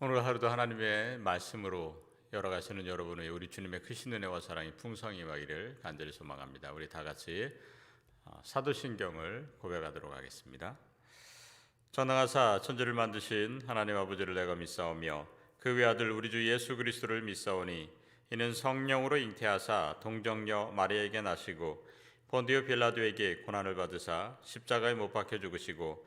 오늘 하루도 하나님의 말씀으로 열어가시는 여러분의 우리 주님의 크신 은혜와 사랑이 풍성히 임하기를 간절히 소망합니다. 우리 다 같이 어, 사도신경을 고백하도록 하겠습니다. 전능하사 천지를 만드신 하나님 아버지를 내가 믿사오며 그 외아들 우리 주 예수 그리스도를 믿사오니 이는 성령으로 잉태하사 동정녀 마리아에게 나시고 본디오 빌라도에게 고난을 받으사 십자가에 못 박혀 죽으시고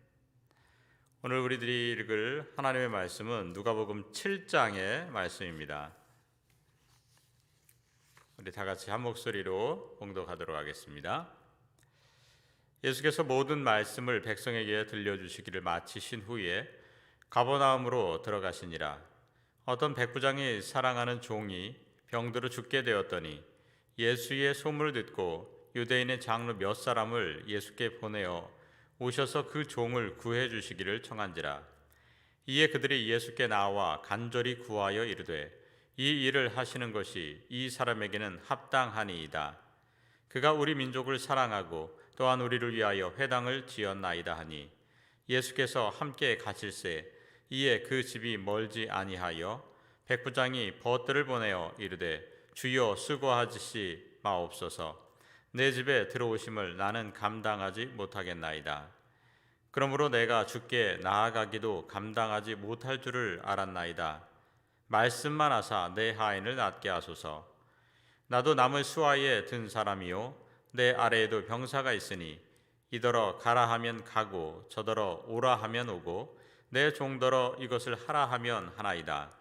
오늘 우리들이 읽을 하나님의 말씀은 누가복음 7장의 말씀입니다. 우리 다 같이 한 목소리로 봉독하도록 하겠습니다. 예수께서 모든 말씀을 백성에게 들려주시기를 마치신 후에 가버나움으로 들어가시니라. 어떤 백부장이 사랑하는 종이 병들어 죽게 되었더니 예수의 소문을 듣고 유대인의 장로 몇 사람을 예수께 보내어 오셔서 그 종을 구해 주시기를 청한지라. 이에 그들이 예수께 나와 간절히 구하여 이르되 이 일을 하시는 것이 이 사람에게는 합당하니이다. 그가 우리 민족을 사랑하고 또한 우리를 위하여 회당을 지었나이다 하니 예수께서 함께 가실새 이에 그 집이 멀지 아니하여 백부장이 벗들을 보내어 이르되 주여 수고하시지 마옵소서 내 집에 들어오심을 나는 감당하지 못하겠나이다. 그러므로 내가 주께 나아가기도 감당하지 못할 줄을 알았나이다. 말씀만 하사 내 하인을 낫게 하소서. 나도 남의 수하에 든 사람이요 내 아래에도 병사가 있으니 이더러 가라 하면 가고 저더러 오라 하면 오고 내 종더러 이것을 하라 하면 하나이다.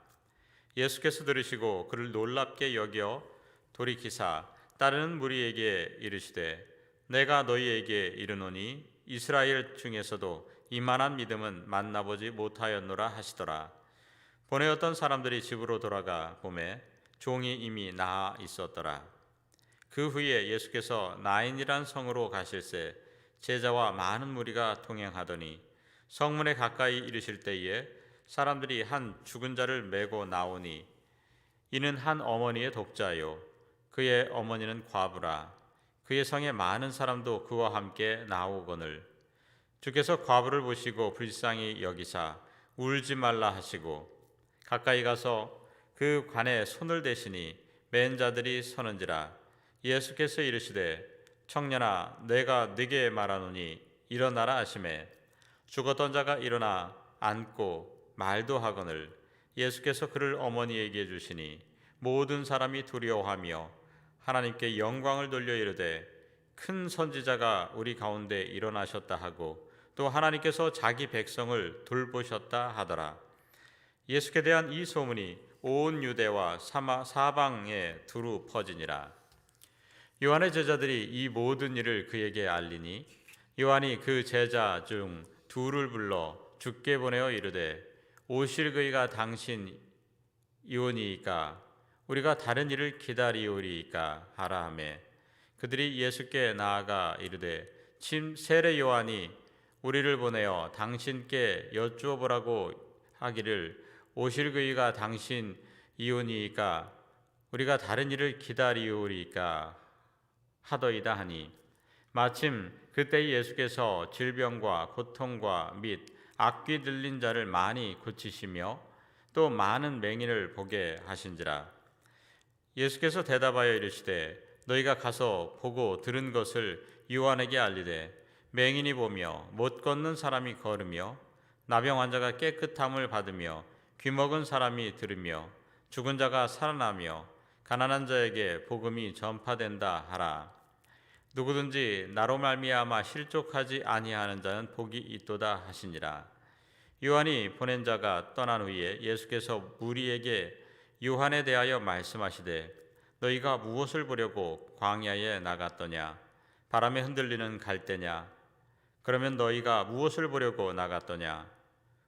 예수께서 들으시고 그를 놀랍게 여겨 돌이키사 따르는 무리에게 이르시되 내가 너희에게 이르노니 이스라엘 중에서도 이만한 믿음은 만나보지 못하였노라 하시더라. 보내었던 사람들이 집으로 돌아가 보매 종이 이미 나아 있었더라. 그 후에 예수께서 나인이란 성으로 가실새 제자와 많은 무리가 동행하더니 성문에 가까이 이르실 때에 사람들이 한 죽은 자를 메고 나오니 이는 한 어머니의 독자요 그의 어머니는 과부라. 그의 성에 많은 사람도 그와 함께 나오거늘. 주께서 과부를 보시고 불쌍히 여기사 울지 말라 하시고 가까이 가서 그 관에 손을 대시니 맨 자들이 서는지라 예수께서 이르시되 청년아 내가 네게 말하노니 일어나라 하심에 죽었던 자가 일어나 앉고 말도 하거늘. 예수께서 그를 어머니에게 주시니 모든 사람이 두려워하며 하나님께 영광을 돌려 이르되 큰 선지자가 우리 가운데 일어나셨다 하고 또 하나님께서 자기 백성을 돌보셨다 하더라. 예수께 대한 이 소문이 온 유대와 사방에 두루 퍼지니라. 요한의 제자들이 이 모든 일을 그에게 알리니 요한이 그 제자 중 둘을 불러 죽게 보내어 이르되 오실 그이가 당신 이오니이까 우리가 다른 일을 기다리오리이까 하라 하매. 그들이 예수께 나아가 이르되 침 세례 요한이 우리를 보내어 당신께 여쭈어 보라고 하기를 오실 그이가 당신 이오니이까 우리가 다른 일을 기다리오리이까 하더이다 하니. 마침 그때 예수께서 질병과 고통과 및 악귀 들린 자를 많이 고치시며 또 많은 맹인을 보게 하신지라 예수께서 대답하여 이르시되 너희가 가서 보고 들은 것을 요한에게 알리되 맹인이 보며 못 걷는 사람이 걸으며 나병 환자가 깨끗함을 받으며 귀먹은 사람이 들으며 죽은 자가 살아나며 가난한 자에게 복음이 전파된다 하라. 누구든지 나로 말미암아 실족하지 아니하는 자는 복이 있도다 하시니라. 요한이 보낸 자가 떠난 후에 예수께서 무리에게 요한에 대하여 말씀하시되 너희가 무엇을 보려고 광야에 나갔더냐? 바람에 흔들리는 갈대냐? 그러면 너희가 무엇을 보려고 나갔더냐?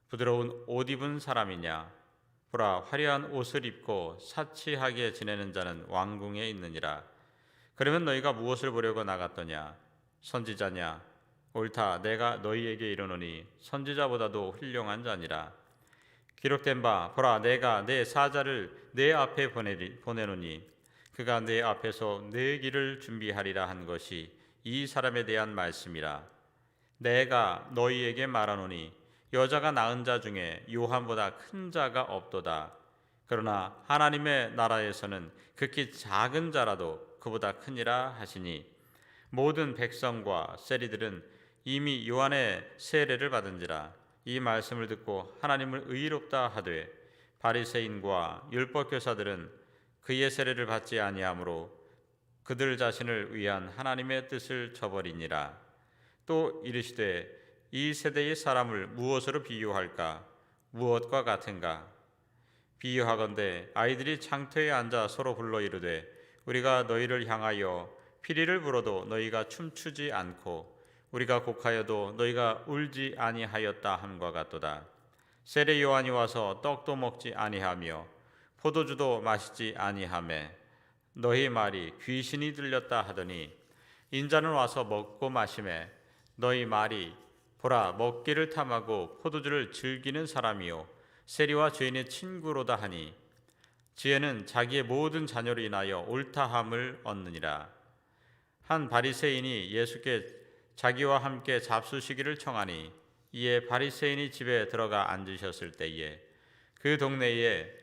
부드러운 옷 입은 사람이냐? 보라 화려한 옷을 입고 사치하게 지내는 자는 왕궁에 있느니라. 그러면 너희가 무엇을 보려고 나갔더냐? 선지자냐? 옳다 내가 너희에게 이르노니 선지자보다도 훌륭한 자니라. 기록된 바 보라 내가 내 사자를 내 앞에 보내리, 보내노니 그가 내 앞에서 내 길을 준비하리라 한 것이 이 사람에 대한 말씀이라. 내가 너희에게 말하노니 여자가 낳은 자 중에 요한보다 큰 자가 없도다. 그러나 하나님의 나라에서는 극히 작은 자라도 그보다 크니라 하시니 모든 백성과 세리들은 이미 요한의 세례를 받은지라 이 말씀을 듣고 하나님을 의롭다 하되 바리새인과 율법 교사들은 그의 세례를 받지 아니하므로 그들 자신을 위한 하나님의 뜻을 저버리니라. 또 이르시되 이 세대의 사람을 무엇으로 비유할까? 무엇과 같은가? 비유하건대 아이들이 장터에 앉아 서로 불러 이르되 우리가 너희를 향하여 피리를 불어도 너희가 춤추지 않고 우리가 곡하여도 너희가 울지 아니하였다 함과 같도다. 세례 요한이 와서 떡도 먹지 아니하며 포도주도 마시지 아니하매 너희 말이 귀신이 들렸다 하더니 인자는 와서 먹고 마심에 너희 말이 보라 먹기를 탐하고 포도주를 즐기는 사람이요 세리와 죄인의 친구로다 하니 지혜는 자기의 모든 자녀로 인하여 옳다함을 얻느니라. 한 바리새인이 예수께 자기와 함께 잡수시기를 청하니 이에 바리새인이 집에 들어가 앉으셨을 때에 그 동네에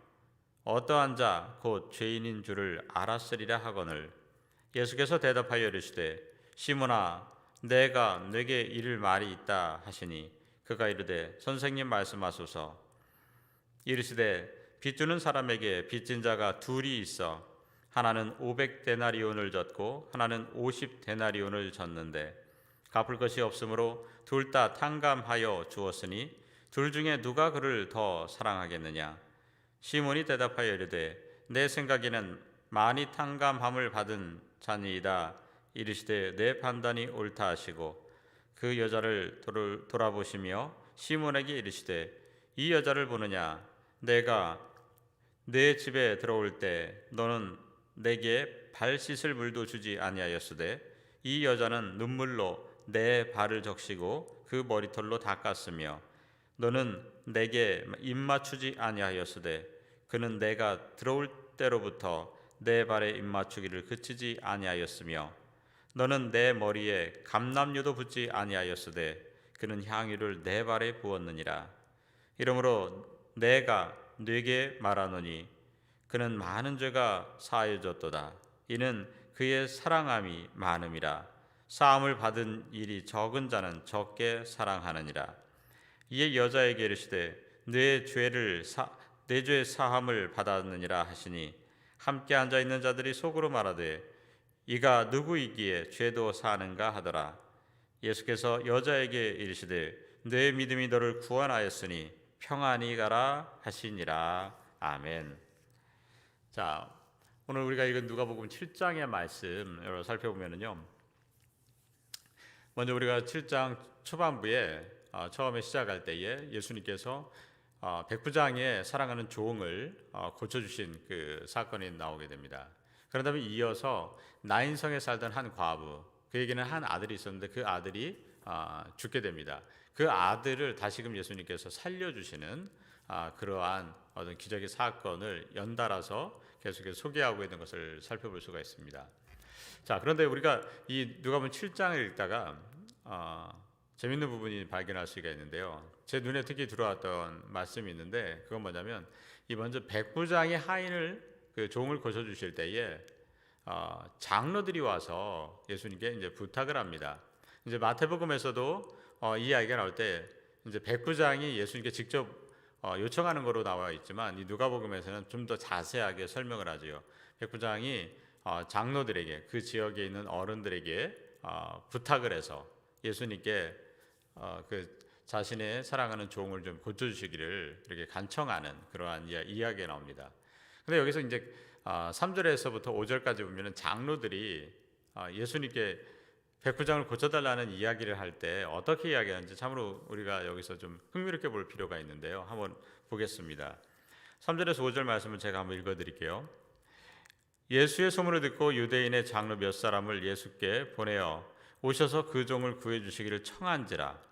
어떠한 자 곧 죄인인 줄을 알았으리라 하거늘. 예수께서 대답하여 이르시되 시몬아 내가 내게 이를 말이 있다 하시니 그가 이르되 선생님 말씀하소서. 이르시되 빚주는 사람에게 빚진 자가 둘이 있어. 하나는 500 데나리온을 졌고 하나는 50 데나리온을 졌는데 갚을 것이 없으므로 둘 다 탕감하여 주었으니 둘 중에 누가 그를 더 사랑하겠느냐 시몬이 대답하여 이르되 내 생각에는 많이 탕감함을 받은 자니이다. 이르시되 내 판단이 옳다 하시고 그 여자를 돌- 돌아보시며 시몬에게 이르시되 이 여자를 보느냐? 내가 내 집에 들어올 때 너는 내게 발 씻을 물도 주지 아니하였으되 이 여자는 눈물로 내 발을 적시고 그 머리털로 닦았으며 너는 내게 입 맞추지 아니하였으되 그는 내가 들어올 때로부터 내 발에 입 맞추기를 그치지 아니하였으며 너는 내 머리에 감람유도 붓지 아니하였으되 그는 향유를 내 발에 부었느니라. 이러므로 내가 네게 말하노니 그는 많은 죄가 사하여졌도다. 이는 그의 사랑함이 많음이라. 사함을 받은 일이 적은 자는 적게 사랑하느니라 이에 여자에게 이르시되 내 죄를 사, 내 죄 사함을 받았느니라 하시니 함께 앉아 있는 자들이 속으로 말하되 이가 누구이기에 죄도 사는가 하더라 예수께서 여자에게 이르시되 내 믿음이 너를 구원하였으니 평안히 가라 하시니라 아멘. 자 오늘 우리가 읽은 누가복음 7장의 말씀 살펴보면은요. 먼저 우리가 7장 초반부에 어, 처음에 시작할 때에 예수님께서 어, 백부장의 사랑하는 종을 어, 고쳐주신 그 사건이 나오게 됩니다. 그런 다음에 이어서 나인성에 살던 한 과부, 그에게는 한 아들이 있었는데 그 아들이 아, 죽게 됩니다. 그 아들을 다시금 예수님께서 살려주시는 아, 그러한 어떤 기적의 사건을 연달아서 계속해서 소개하고 있는 것을 살펴볼 수가 있습니다. 자, 그런데 우리가 이 누가복음 7장을 읽다가 어, 재밌는 부분이 발견할 수가 있는데요. 제 눈에 특히 들어왔던 말씀이 있는데 그건 뭐냐면 이 먼저 백부장의 하인을 그 종을 고쳐 주실 때에 어, 장로들이 와서 예수님께 이제 부탁을 합니다. 이제 마태복음에서도 어, 이 이야기가 나올 때 이제 백부장이 예수님께 직접 어, 요청하는 거로 나와 있지만 이 누가복음에서는 좀 더 자세하게 설명을 하지요. 백부장이 어, 장로들에게 그 지역에 있는 어른들에게 어, 부탁을 해서 예수님께 어, 그 자신의 사랑하는 종을 좀 고쳐주시기를 이렇게 간청하는 그러한 이야- 이야기가 나옵니다. 근데 여기서 이제 아, 3절에서부터 5절까지 보면은 장로들이 아, 예수님께 백부장을 고쳐달라는 이야기를 할 때 어떻게 이야기하는지 참으로 우리가 여기서 좀 흥미롭게 볼 필요가 있는데요. 한번 보겠습니다. 3절에서 5절 말씀을 제가 한번 읽어드릴게요. 예수의 소문을 듣고 유대인의 장로 몇 사람을 예수께 보내어 오셔서 그 종을 구해 주시기를 청한지라.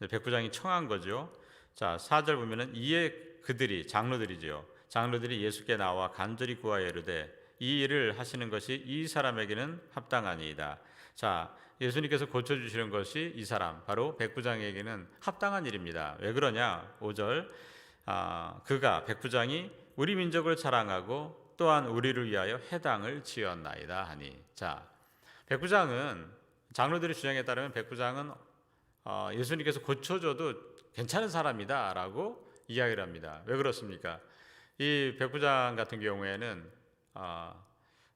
백부장이 청한 거죠. 자, 4절 보면은 이에 그들이 장로들이지요. 장로들이 예수께 나와 간절히 구하여 이르되 이 일을 하시는 것이 이 사람에게는 합당하니이다. 자, 예수님께서 고쳐 주시는 것이 이 사람 바로 백부장에게는 합당한 일입니다. 왜 그러냐? 5절 아, 그가 백부장이 우리 민족을 자랑하고 또한 우리를 위하여 해당을 지었나이다 하니. 자, 백부장은 장로들의 주장에 따르면 백부장은 어, 예수님께서 고쳐줘도 괜찮은 사람이다라고 이야기를 합니다. 왜 그렇습니까? 이 백부장 같은 경우에는 어,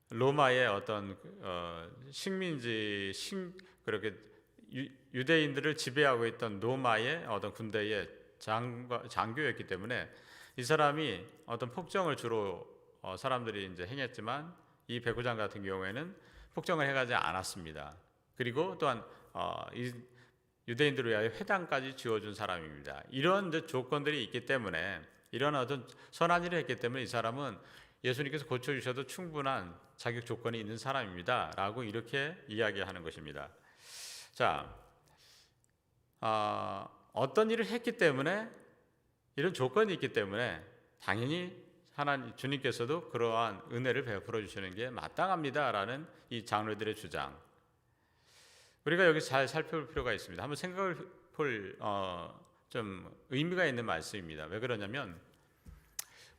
로마의 어떤 어, 식민지 신 그렇게 유, 유대인들을 지배하고 있던 로마의 어떤 군대의 장, 장교였기 때문에 이 사람이 어떤 폭정을 주로 어, 사람들이 이제 행했지만 이 백부장 같은 경우에는 폭정을 해가지 않았습니다. 그리고 또한 어, 이 유대인들을 위하여 회당까지 지어준 사람입니다. 이런 조건들이 있기 때문에 이런 어떤 선한 일을 했기 때문에 이 사람은 예수님께서 고쳐주셔도 충분한 자격 조건이 있는 사람입니다.라고 이렇게 이야기하는 것입니다. 자, 아, 어떤 일을 했기 때문에 이런 조건이 있기 때문에 당연히 하나님 주님께서도 그러한 은혜를 베풀어 주시는 게 마땅합니다라는 이 장로들의 주장. 우리가 여기 잘 살펴볼 필요가 있습니다. 한번 생각을 볼 어, 좀 의미가 있는 말씀입니다. 왜 그러냐면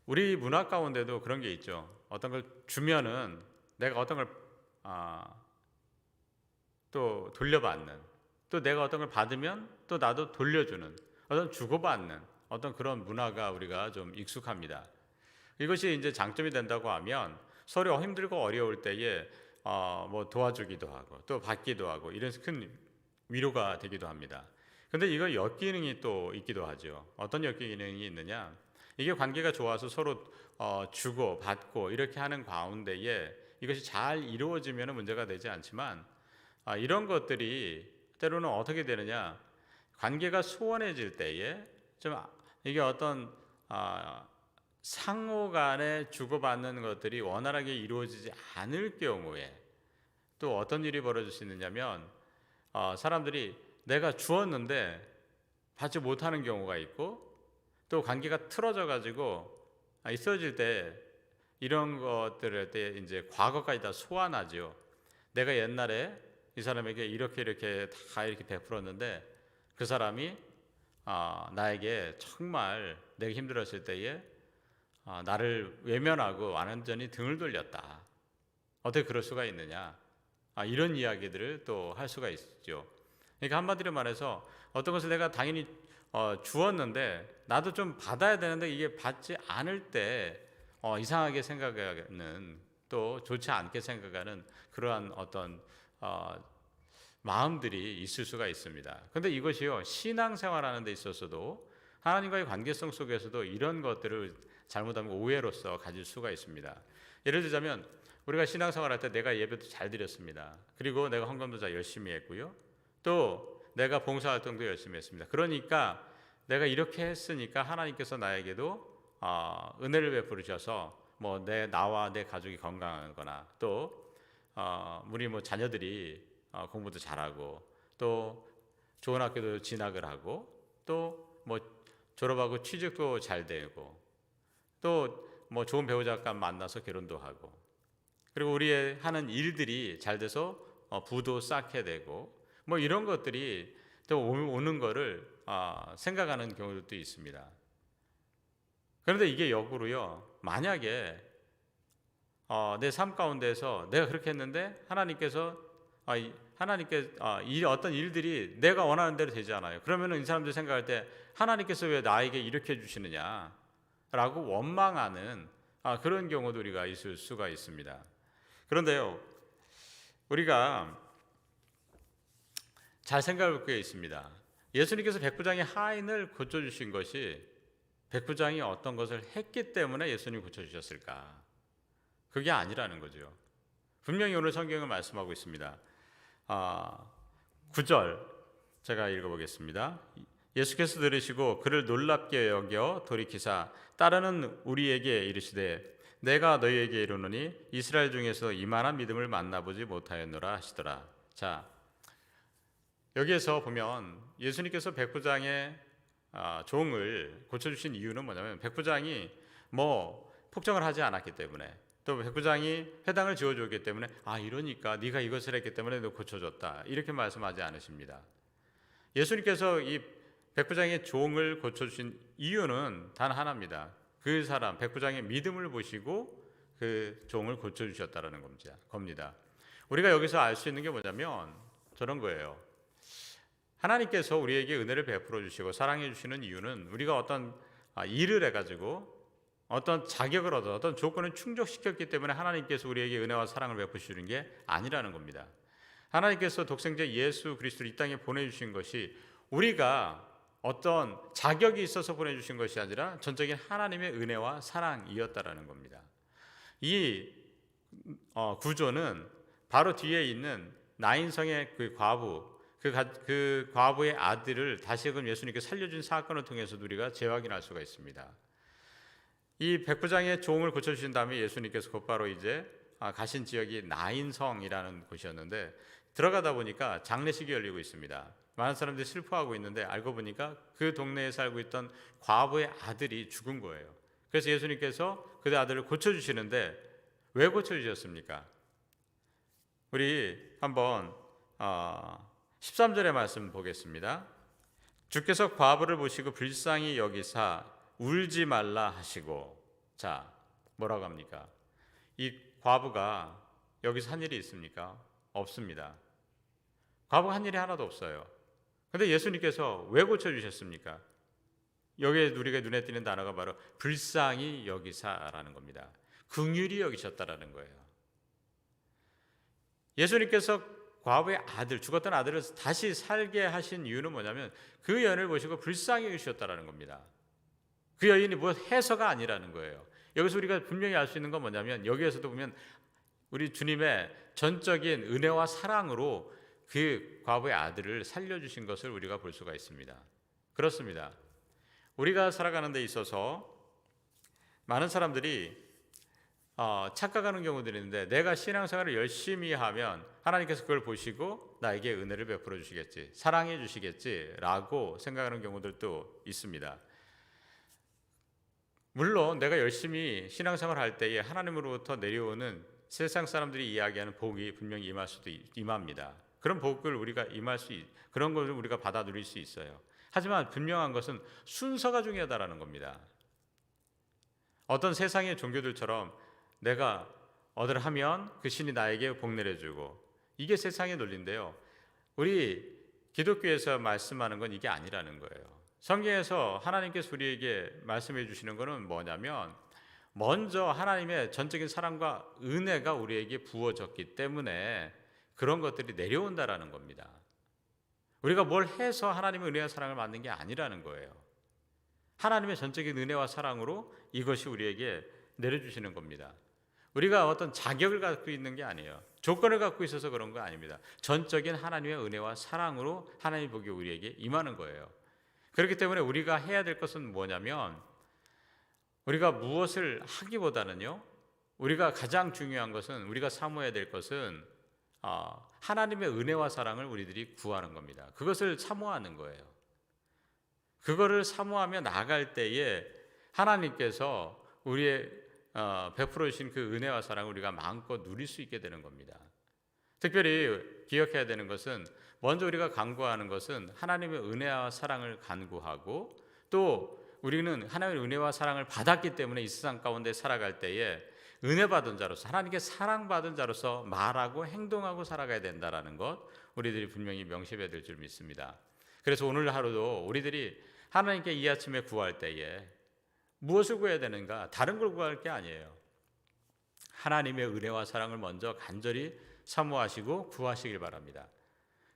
우리 문화 가운데도 그런 게 있죠. 어떤 걸 주면은 내가 어떤 걸 아, 또 돌려받는, 또 내가 어떤 걸 받으면 또 나도 돌려주는 어떤 주고받는 어떤 그런 문화가 우리가 좀 익숙합니다. 이것이 이제 장점이 된다고 하면 서로 힘들고 어려울 때에 어, 뭐 도와주기도 하고 또 받기도 하고 이런 큰 위로가 되기도 합니다. 근데 이거 역기능이 또 있기도 하죠. 어떤 역기능이 있느냐? 이게 관계가 좋아서 서로 어, 주고 받고 이렇게 하는 가운데에 이것이 잘 이루어지면 문제가 되지 않지만 아, 이런 것들이 때로는 어떻게 되느냐? 관계가 소원해질 때에 좀 이게 어떤 아, 상호 간에 주고받는 것들이 원활하게 이루어지지 않을 경우에 또 어떤 일이 벌어질 수 있느냐면 어, 사람들이 내가 주었는데 받지 못하는 경우가 있고 또 관계가 틀어져 가지고 아, 있어질 때 이런 것들을 때 이제 과거까지 다 소환하죠. 내가 옛날에 이 사람에게 이렇게 이렇게 다 이렇게 베풀었는데 그 사람이 아, 나에게 정말 내가 힘들었을 때에 아, 나를 외면하고 완전히 등을 돌렸다. 어떻게 그럴 수가 있느냐? 아, 이런 이야기들을 또 할 수가 있죠. 그러니까 한마디로 말해서 어떤 것을 내가 당연히 어, 주었는데 나도 좀 받아야 되는데 이게 받지 않을 때 어, 이상하게 생각하는 또 좋지 않게 생각하는 그러한 어떤 어, 마음들이 있을 수가 있습니다. 근데 이것이요 신앙생활하는 데 있어서도 하나님과의 관계성 속에서도 이런 것들을 잘못하면 오해로서 가질 수가 있습니다. 예를 들자면 우리가 신앙생활할 때 내가 예배도 잘 드렸습니다. 그리고 내가 헌금도 잘 열심히 했고요. 또 내가 봉사활동도 열심히 했습니다. 그러니까 내가 이렇게 했으니까 하나님께서 나에게도 어, 은혜를 베풀으셔서 뭐 내 나와 내 가족이 건강하거나 또 어, 우리 뭐 자녀들이 어, 공부도 잘하고 또 좋은 학교도 진학을 하고 또 뭐 졸업하고 취직도 잘 되고 또 뭐 좋은 배우자가 만나서 결혼도 하고 그리고 우리의 하는 일들이 잘 돼서 어, 부도 쌓게 되고 뭐 이런 것들이 또 오- 오는 거를 아, 생각하는 경우도 있습니다. 그런데 이게 역으로요. 만약에 어, 내삶 가운데서 내가 그렇게 했는데 하나님께서 아, 이- 하나님께 아, 이 어떤 일들이 내가 원하는 대로 되지 않아요. 그러면은 이 사람들 생각할 때 하나님께서 왜 나에게 이렇게 해 주시느냐 라고 원망하는 아, 그런 경우도 우리가 있을 수가 있습니다. 그런데요, 우리가 잘 생각해 볼게 있습니다. 예수님께서 백부장의 하인을 고쳐주신 것이 백부장이 어떤 것을 했기 때문에 예수님이 고쳐주셨을까? 그게 아니라는 거죠. 분명히 오늘 성경을 말씀하고 있습니다. 아, 9절 제가 읽어보겠습니다. 예수께서 들으시고 그를 놀랍게 여겨 돌이키사 따르는 우리에게 이르시되 내가 너희에게 이르노니 이스라엘 중에서 이만한 믿음을 만나보지 못하였노라 하시더라. 자 여기에서 보면 예수님께서 백부장의 아, 종을 고쳐주신 이유는 뭐냐면 백부장이 뭐 폭정을 하지 않았기 때문에 또 백부장이 회당을 지어줬기 때문에 아 이러니까 네가 이것을 했기 때문에 너 고쳐줬다 이렇게 말씀하지 않으십니다. 예수님께서 이 백부장의 종을 고쳐주신 이유는 단 하나입니다. 그 사람 백부장의 믿음을 보시고 그 종을 고쳐주셨다라는 겁니다. 우리가 여기서 알 수 있는 게 뭐냐면 저런 거예요. 하나님께서 우리에게 은혜를 베풀어 주시고 사랑해 주시는 이유는 우리가 어떤 아, 일을 해가지고 어떤 자격을 얻어 어떤 조건을 충족시켰기 때문에 하나님께서 우리에게 은혜와 사랑을 베푸시는 게 아니라는 겁니다. 하나님께서 독생자 예수 그리스도를 이 땅에 보내주신 것이 우리가 어떤 자격이 있어서 보내주신 것이 아니라 전적인 하나님의 은혜와 사랑이었다라는 겁니다. 이 어, 구조는 바로 뒤에 있는 나인성의 그 과부 그, 그 과부의 아들을 다시금 예수님께 살려준 사건을 통해서도 우리가 재확인할 수가 있습니다. 이 백부장의 종을 고쳐주신 다음에 예수님께서 곧바로 이제 아, 가신 지역이 나인성이라는 곳이었는데 들어가다 보니까 장례식이 열리고 있습니다. 많은 사람들이 슬퍼하고 있는데 알고 보니까 그 동네에 살고 있던 과부의 아들이 죽은 거예요. 그래서 예수님께서 그 아들을 고쳐주시는데 왜 고쳐주셨습니까? 우리 한번 어, 13절의 말씀 보겠습니다. 주께서 과부를 보시고 불쌍히 여기사 울지 말라 하시고 자 뭐라고 합니까? 이 과부가 여기서 한 일이 있습니까? 없습니다. 과부가 한 일이 하나도 없어요. 근데 예수님께서 왜 고쳐주셨습니까? 여기에 우리가 눈에 띄는 단어가 바로 불쌍히 여기사라는 겁니다. 긍휼히 여기셨다라는 거예요. 예수님께서 과부의 아들 죽었던 아들을 다시 살게 하신 이유는 뭐냐면 그 여인을 보시고 불쌍히 여기셨다라는 겁니다. 그 여인이 뭐 해서가 아니라는 거예요. 여기서 우리가 분명히 알 수 있는 건 뭐냐면 여기에서도 보면 우리 주님의 전적인 은혜와 사랑으로 그 과부의 아들을 살려주신 것을 우리가 볼 수가 있습니다. 그렇습니다. 우리가 살아가는 데 있어서 많은 사람들이 어, 착각하는 경우들이 있는데 내가 신앙생활을 열심히 하면 하나님께서 그걸 보시고 나에게 은혜를 베풀어 주시겠지, 사랑해 주시겠지라고 생각하는 경우들도 있습니다. 물론 내가 열심히 신앙생활 할 때에 하나님으로부터 내려오는 세상 사람들이 이야기하는 복이 분명히 임할 수도 임합니다. 그런 복을 우리가 임할 수 그런 것을 우리가 받아 누릴 수 있어요. 하지만 분명한 것은 순서가 중요하다라는 겁니다. 어떤 세상의 종교들처럼 내가 어들 하면 그 신이 나에게 복 내려주고 이게 세상의 논리인데요. 우리 기독교에서 말씀하는 건 이게 아니라는 거예요. 성경에서 하나님께서 우리에게 말씀해 주시는 것은 뭐냐면 먼저 하나님의 전적인 사랑과 은혜가 우리에게 부어졌기 때문에 그런 것들이 내려온다라는 겁니다. 우리가 뭘 해서 하나님의 은혜와 사랑을 받는 게 아니라는 거예요. 하나님의 전적인 은혜와 사랑으로 이것이 우리에게 내려주시는 겁니다. 우리가 어떤 자격을 갖고 있는 게 아니에요. 조건을 갖고 있어서 그런 거 아닙니다. 전적인 하나님의 은혜와 사랑으로 하나님 복이 우리에게 임하는 거예요. 그렇기 때문에 우리가 해야 될 것은 뭐냐면 우리가 무엇을 하기보다는요. 우리가 가장 중요한 것은 우리가 사모해야 될 것은 어, 하나님의 은혜와 사랑을 우리들이 구하는 겁니다. 그것을 사모하는 거예요. 그거를 사모하며 나갈 때에 하나님께서 우리의 어, 베풀어 주신 그 은혜와 사랑을 우리가 마음껏 누릴 수 있게 되는 겁니다. 특별히 기억해야 되는 것은 먼저 우리가 간구하는 것은 하나님의 은혜와 사랑을 간구하고 또 우리는 하나님의 은혜와 사랑을 받았기 때문에 이 세상 가운데 살아갈 때에 은혜 받은 자로서 하나님께 사랑받은 자로서 말하고 행동하고 살아가야 된다라는 것 우리들이 분명히 명심해야 될 줄 믿습니다. 그래서 오늘 하루도 우리들이 하나님께 이 아침에 구할 때에 무엇을 구해야 되는가? 다른 걸 구할 게 아니에요. 하나님의 은혜와 사랑을 먼저 간절히 사모하시고 구하시길 바랍니다.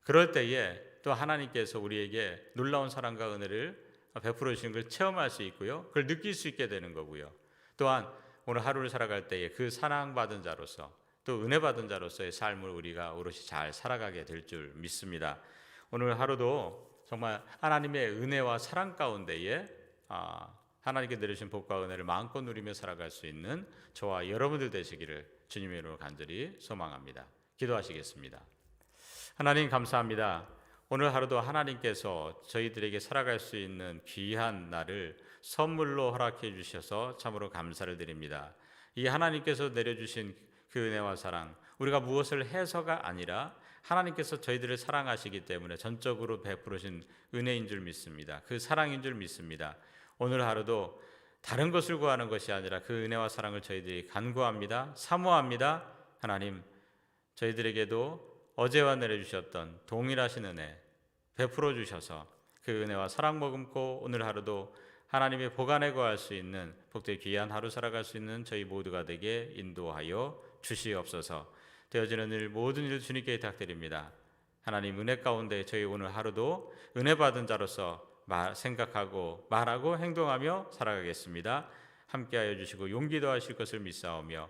그럴 때에 또 하나님께서 우리에게 놀라운 사랑과 은혜를 베풀어 주시는 걸 체험할 수 있고요. 그걸 느낄 수 있게 되는 거고요. 또한 오늘 하루를 살아갈 때에 그 사랑받은 자로서 또 은혜 받은 자로서의 삶을 우리가 오롯이 잘 살아가게 될 줄 믿습니다. 오늘 하루도 정말 하나님의 은혜와 사랑 가운데에 아, 하나님께 내려주신 복과 은혜를 마음껏 누리며 살아갈 수 있는 저와 여러분들 되시기를 주님의 이름으로 간절히 소망합니다. 기도하시겠습니다. 하나님 감사합니다. 오늘 하루도 하나님께서 저희들에게 살아갈 수 있는 귀한 날을 선물로 허락해 주셔서 참으로 감사를 드립니다. 이 하나님께서 내려주신 그 은혜와 사랑, 우리가 무엇을 해서가 아니라 하나님께서 저희들을 사랑하시기 때문에 전적으로 베푸르신 은혜인 줄 믿습니다. 그 사랑인 줄 믿습니다. 오늘 하루도 다른 것을 구하는 것이 아니라 그 은혜와 사랑을 저희들이 간구합니다. 사모합니다. 하나님, 저희들에게도 어제와 내려주셨던 동일하신 은혜 베풀어 주셔서 그 은혜와 사랑 머금고 오늘 하루도 하나님의 보관에 거할 수 있는 복되게 귀한 하루 살아갈 수 있는 저희 모두가 되게 인도하여 주시옵소서. 되어지는 일 모든 일 주님께 부탁드립니다. 하나님 은혜 가운데 저희 오늘 하루도 은혜 받은 자로서 말, 생각하고 말하고 행동하며 살아가겠습니다. 함께하여 주시고 용기도 하실 것을 믿사오며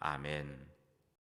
아멘.